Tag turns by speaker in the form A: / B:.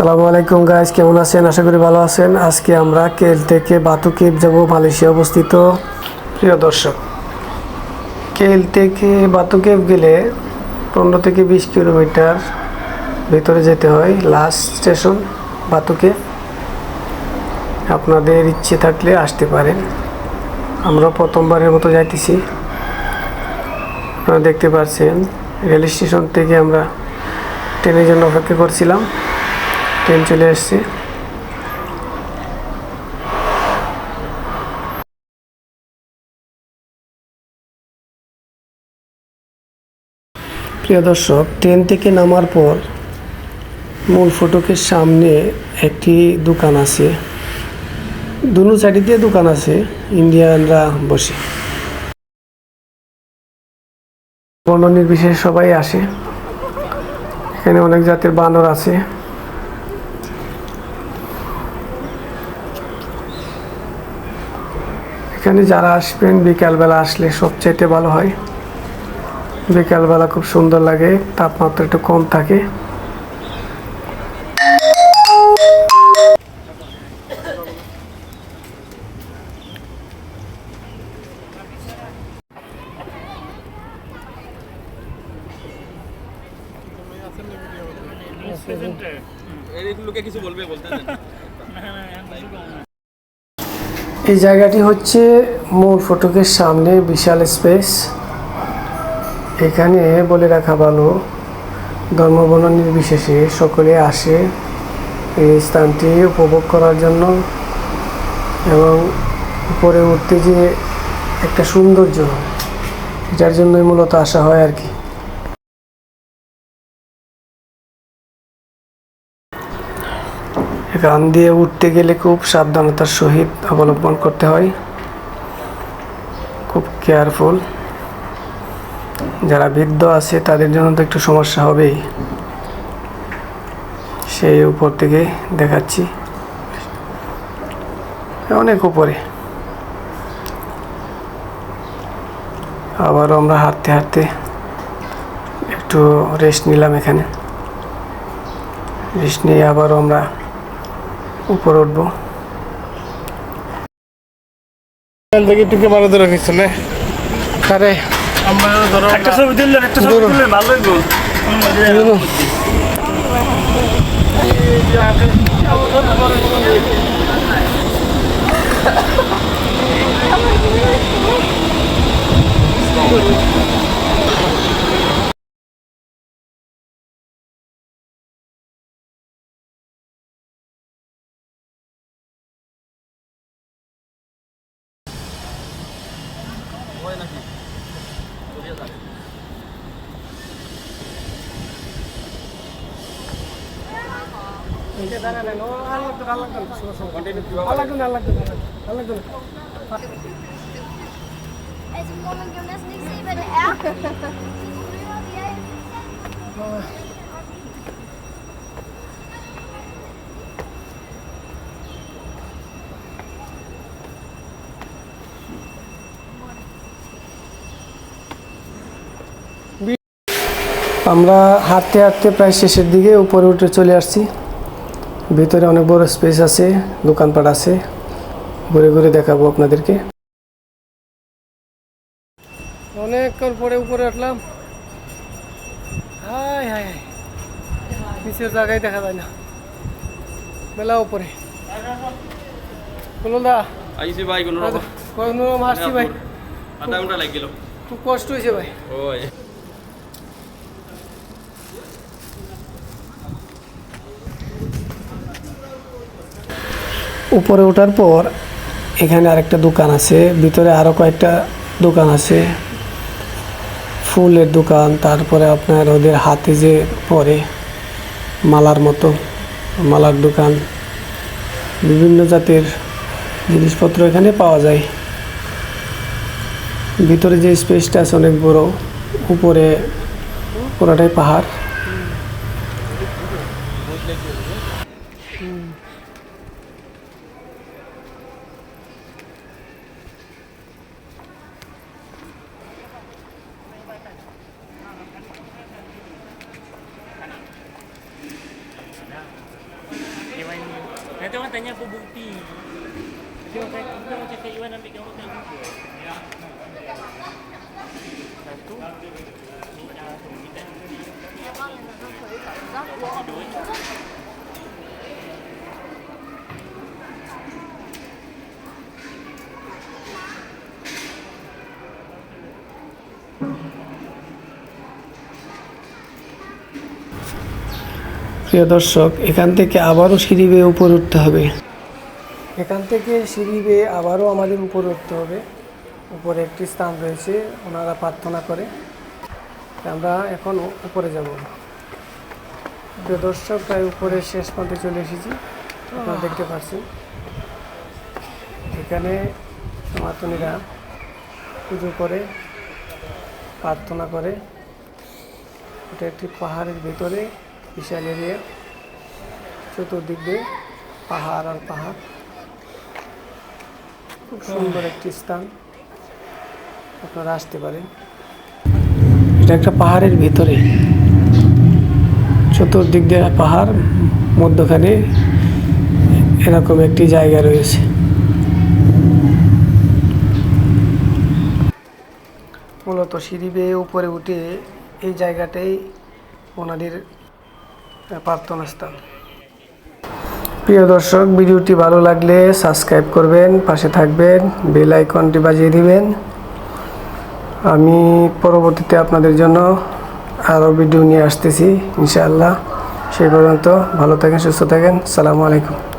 A: আসসালামু আলাইকুম গাইজ কেমন আছেন? আশা করি ভালো আছেন। আজকে আমরা কেল থেকে বাতু কেপ যাব মালয়েশিয়া অবস্থিত। প্রিয় দর্শক কেল থেকে বাতু কেপ গেলে পনেরো থেকে বিশ কিলোমিটার ভিতরে যেতে হয়। লাস্ট স্টেশন বাতু কেপ আপনাদের ইচ্ছে থাকলে আসতে পারেন। আমরা প্রথমবারের মতো যাইতেছি। আপনারা দেখতে পাচ্ছেন, রেল স্টেশন থেকে আমরা ট্রেনের জন্য অপেক্ষা করছিলাম। ট্রেন চলে এসছে। প্রিয় দর্শক, ট্রেন থেকে নামার পর মূল ফটকের সামনে একটি দোকান আছে। দুনো সাইডে দিয়ে দোকান আছে, ইন্ডিয়ানরা বসে। বর্ণ নির্বিশেষে সবাই আসে। এখানে অনেক জাতের বানর আছে। এখানে যারা আসবেন বিকালবেলা আসলে সবচাইতে ভালো হয়। বিকালবেলা খুব সুন্দর লাগে তাপমাত্রা একটু কম থাকে।
B: কিছু বলবে বলতে দেন।
A: এই জায়গাটি হচ্ছে মূল ফটকের সামনে, বিশাল স্পেস। এখানে বলে রাখা ভালো ধর্মবর্ণ নির্বিশেষে সকলে আসে এই স্থানটি উপভোগ করার জন্য এবং উপরে উঠতে যে একটা সৌন্দর্য, এটার জন্যই মূলত আসা হয় আর কি। গান দিয়ে উঠতে গেলে খুব সাবধানতার সহিত অবলম্বন করতে হয়। খুব কেয়ারফুল যারা বৃদ্ধ আছে, তাদের জন্য তো একটু সমস্যা হবেই। সেই উপর থেকে দেখাচ্ছি। অনেক উপরে। আবারও আমরা হাঁটতে হাঁটতে একটু রেস্ট নিলাম এখানে। রেস্ট নিয়ে আবারও আমরা উপরে উঠবো।
C: দেখি টুকে মারা ধরে পিছনে আরে।
B: একটা ছবি তুললেন একটা ছবি তুললেন ভালো হইবো।
D: Es un
A: আমরা হাঁটতে হাঁটতে প্রায় শেষের দিকে উপরে উঠে চলে আসছি। ভিতরে অনেক বড় স্পেস আছে দোকানপাট আছে। ঘুরে ঘুরে দেখাবো আপনাদেরকে। অনেকক্ষণ পরে উপরে উঠলাম। হাই হাই নিচের জায়গায় দেখা যায় না। মেলা উপরে। বলুন দা
B: আইসি ভাই কোনো রকম।
A: কোনো আসছি ভাই।
B: আধা ঘণ্টা লাগ
A: খুব কষ্ট হয়েছে ভাই।
B: ওই।
A: উপরে ওঠার পর এখানে আরেকটা দোকান আছে, ভিতরে আরও কয়েকটা দোকান আছে। ফুলের দোকান, তারপরে আপনার ওদের হাতে যে পরে মালার মতো, মালার দোকান। বিভিন্ন জাতের জিনিসপত্র এখানে পাওয়া যায়। ভিতরে যে স্পেসটা আছে অনেক বড়, উপরে পুরোটাই পাহাড়।
B: Nanti orang tanya apa bukti. Dia orang cakap, dia orang cakap Iwan ambil gambar kat Google.
A: প্রিয় দর্শক, এখান থেকে আবারও সিঁড়ি বেয়ে উপরে উঠতে হবে। এখান থেকে সিঁড়ি বেয়ে আবারও আমাদের উপরে উঠতে হবে। উপরে একটি স্থান রয়েছে, ওনারা প্রার্থনা করে। আমরা এখন উপরে যাব। প্রিয় দর্শক, প্রায় উপরে শেষ পর্যন্ত চলে এসেছি। আপনারা দেখতে পাচ্ছেন। এখানে সনাতনীরা পুজো করে, প্রার্থনা করে। এটা একটি পাহাড়ের ভিতরে বিশাল এরিয়া চতুর্দিক দিয়ে পাহাড় আর পাহাড়। খুব সুন্দর একটি স্থান। আপনারা আসতে পারেন। এটা একটা পাহাড়ের ভিতরে। চতুর্দিক দিয়ে পাহাড়, মধ্যখানে এরকম একটি জায়গা রয়েছে। মূলত সিঁড়ি বেয়ে উপরে উঠে এই জায়গাটাই ওনাদের প্রার্থনা স্থান। প্রিয় দর্শক, ভিডিওটি ভালো লাগলে সাবস্ক্রাইব করবেন, পাশে থাকবেন, বেল আইকনটি বাজিয়ে দিবেন। আমি পরবর্তীতে আপনাদের জন্য আরও ভিডিও নিয়ে আসতেছি, ইনশাআল্লাহ। সেই পর্যন্ত ভালো থাকেন, সুস্থ থাকেন। সালামু আলাইকুম।